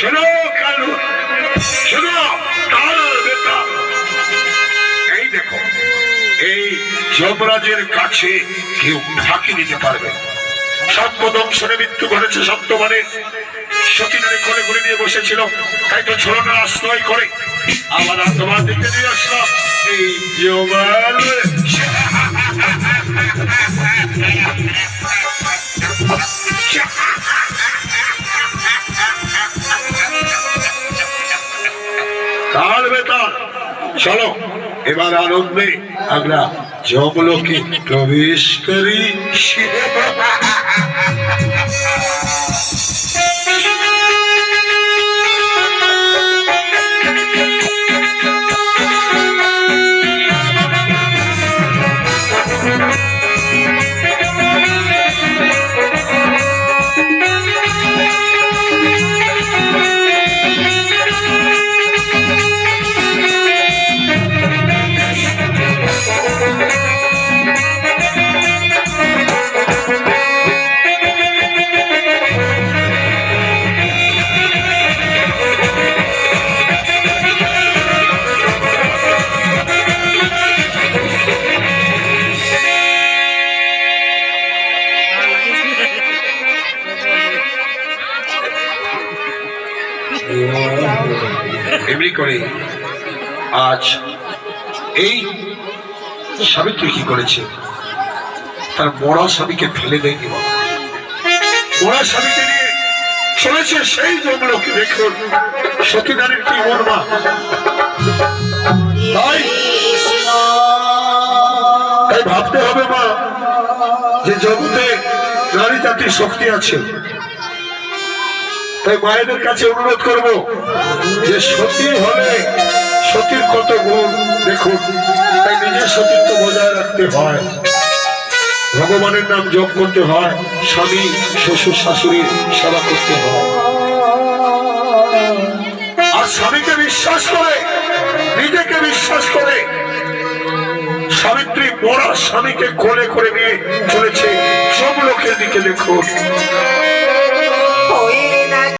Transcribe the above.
শোনো, কালু। শোনো এই দেখো, এই যমরাজের কাছে কেউ ফাঁকি দিতে পারবে। না। সত্য মৃত্যু ঘটেছে সত্যবানের সতীনারী কোলে করে নিয়ে বসেছিল। তাই তো ঝোলনা আশ্রয় করে। আবার তোমার দিকে নিয়ে আসলাম। এই জমাল চলো এবার আনন্দে আমরা যমলোকে প্রবেশ করি। এমনি করে আজ এই সাবিত্রী কি করেছে? তার মরা স্বামীকে ফেলে দেয়নি বাবা। মরা স্বামীকে নিয়ে চলেছে সেই জমলোকে দেখুন সতীনারীর কি মর্মা। তাই তাই ভাবতে হবে মা, যে জগতে নারী জাতির শক্তি আছে। তাই মায়েদের কাছে অনুরোধ করব যে সতী হলে সতীর কত গুণ দেখুন, তাই নিজের সতীত্ব বজায় রাখতে হয়। ভগবানের নাম জপ করতে হয়, স্বামী, শ্বশুর, শাশুড়ির সেবা করতে হয়। আর স্বামীকে বিশ্বাস করে, নিজেকে বিশ্বাস করে, সাবিত্রী বড় স্বামীকে কোলে করে নিয়ে চলেছে। সব লোকের দিকে দেখুন।